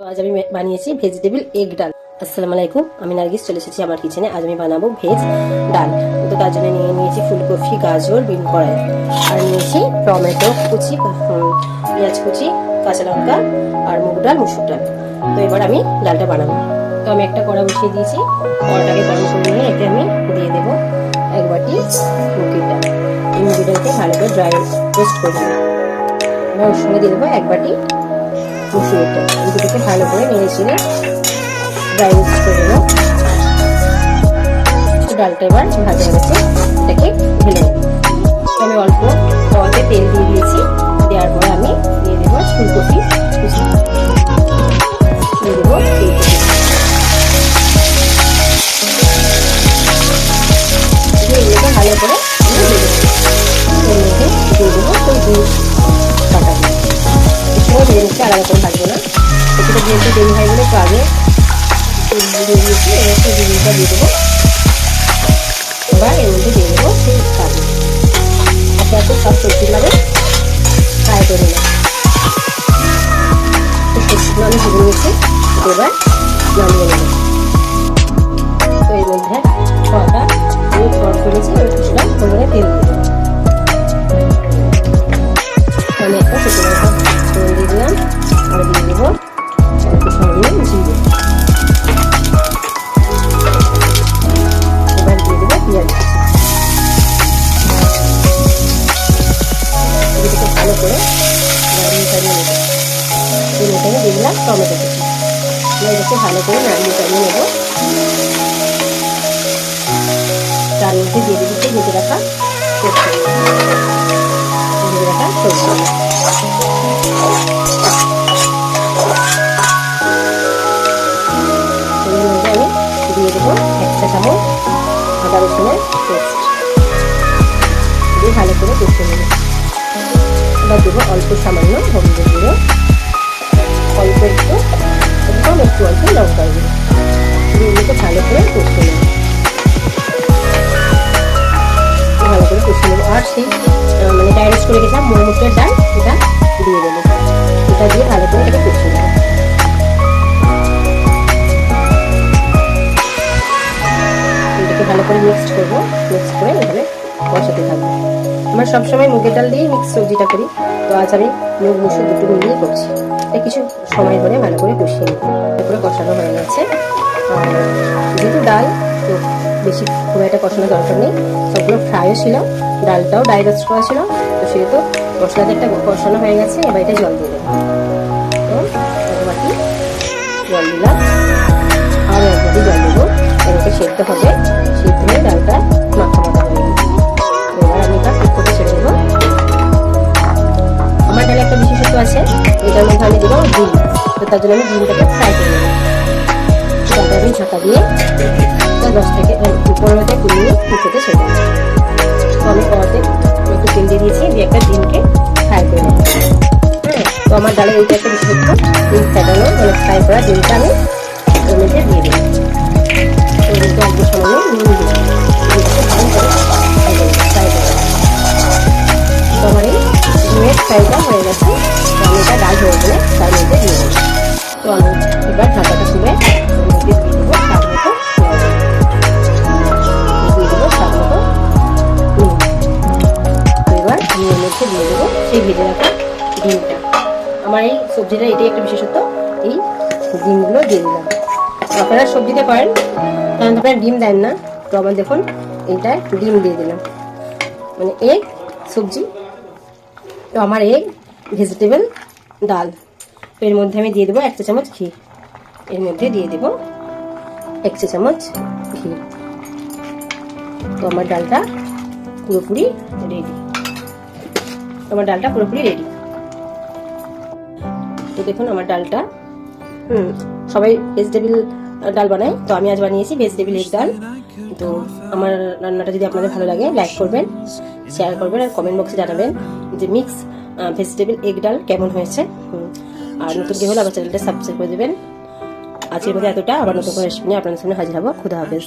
আজ আমি বানিয়েছি ভেজিটেবল এগ ডাল। আসসালামু আলাইকুম, আমি নার্গিস, চলে এসেছি আমার কিচেনে। আজ আমি বানাবো ভেজ ডাল। তো তার জন্য নিয়ে নিয়েছি ফুলকপি, গাজর, বিন কড়াই। আর নিয়েছি টমেটো কুচি পেঁয়াজ কুচি, কাঁচা লঙ্কা আর মুগ ডাল, মুসুর ডাল। তো এবার আমি ডালটা বানাবো। তো আমি একটা কড়া বসিয়ে দিয়েছি। কড়াটাকে গরম করে নিয়ে এতে আমি দিয়ে দেবো এক বাটি মুগের ডাল। এই মুগের ডালকে ভালো করে ড্রাই রোস্ট করে এবার ওর সঙ্গে দিয়ে দেবো এক বাটি ডাল দুটোকে ভালো করে নেড়ে চেড়ে ড্রাই রোস্ট করে নেব। ডালটা এবার ভাজা এটাকে ঢেলে আমি অল্প তেল দিয়ে দিয়েছি, দেওয়ার পরে আমি দিয়ে দেবো ফুলকপি ভালো করে দিয়ে দেবো ভেজে আলাদা করে ভাজবো না। কিছুটা যেহেতু দেরি হয়ে গেলে তো আগে দিয়ে দিয়েছি দেবো। এবার এর মধ্যে দিয়ে দেবো কাজু। আস্তে সব ফ্রাই করে নিলাম সবজিগুলো আমি এবার নামিয়ে নেব। তো এর মধ্যে গরম করেছি ওই কিছুটা ভালো করে চাড়িয়ে নেব। দিয়ে এখানে দিয়ে দিলাম টমেটো কুচি। এটাকে ভালো করে নাড়িয়ে চাড়িয়ে নেব। তার মধ্যে দিয়ে দিচ্ছি ভেজে রাখা ভেজে রাখা এর মধ্যে দিয়ে ভালো করে কষে নেব। এবার দেবো অল্প সামান্য হলুদের গুঁড়ো। অল্প একটু, একদম একটু অল্প লঙ্কার গুঁড়ো। এগুলোকে ভালো করে কষে নেব। ভালো করে কষে নেব। আর সেই মানে ডাইরেক্ট করে গেছিলাম মরমুখের ডাল এটা দিয়ে দেবো। এটা দিয়ে ভালো করে এটাকে কষে নেব। এটাকে ভালো করে মিক্সড করব। মিক্স করে এখানে বসাতে থাকব। আমরা সবসময় মুগের ডাল দিয়েই মিক্স সবজিটা করি। তো আজ আমি মুগ মুসুর দুটো মিলিয়ে করছি। তাই কিছু সময় ধরে ভালো করে কষিয়ে নিই করে কষানো হয়ে গেছে। আর যেহেতু ডাল, তো বেশি খুব একটা কষানোর দরকার নেই। সবগুলো ফ্রাইও ছিল, ডালটাও ডাই করা ছিল। তো সেহেতু মশলাতে একটা কষানো হয়ে গেছে। এবার এটা জল দিয়ে দেবো। তো জল দিলাম। আর এক বাটি জল দেবো। এটাকে সেদ্ধ হবে। আছে, এটার মধ্যে আমি দেবো ডিম তো তার জন্য আমি ডিমটাকে ফ্রাই করে নেব। আমি ঢাকা দিয়ে দশ থেকে পনেরো থেকে কুড়ি মিনিট কুকোতে ছেড়ে তো আমি কড়াতে একটু তেল দিয়ে দিয়েছি, দিয়ে একটা ডিমকে ফ্রাই করে নেব। হ্যাঁ তো আমার ডালে এইটা একটা বিশেষত্ব ডিম ফ্যাটানো মানে ফ্রাই করা ডিমটা আমি এর দিয়ে ডিমের ফ্রাইটা হয়ে গেছে। আমার এই সবজিটা, এটাই একটা বিশেষত্ব। এই ডিমগুলো দিয়ে দিলাম। আপনারা সবজিতে পারেন। কারণ আপনারা ডিম দেন না। তো আমার দেখুন, এইটা ডিম দিয়ে দিলাম। মানে এগ, সবজি। তো আমার এগ ভেজিটেবল ডাল। এর মধ্যে আমি দিয়ে দেবো এক চা চামচ ঘি। এর মধ্যে দিয়ে দেবো এক চা চামচ ঘি। তো আমার ডালটা পুরোপুরি রেডি আমার ডালটা পুরোপুরি রেডি তো দেখুন আমার ডালটা। হুম। সবাই ভেজিটেবল ডাল বানায় তো আমি আজ বানিয়েছি ভেজিটেবিল এগ ডাল। তো আমার রান্নাটা যদি আপনাদের ভালো লাগে লাইক করবেন শেয়ার করবেন আর কমেন্ট বক্সে জানাবেন যে মিক্স ভেজিটেবিল এগ ডাল কেমন হয়েছে। আর নতুন কেউ হলে আমার চ্যানেলটা সাবস্ক্রাইব করে দেবেন। আজকের মধ্যে এতটা। আবার নতুন করে রেসিপি নিয়ে আপনাদের সামনে হাজির হব। খুদা হাফেজ।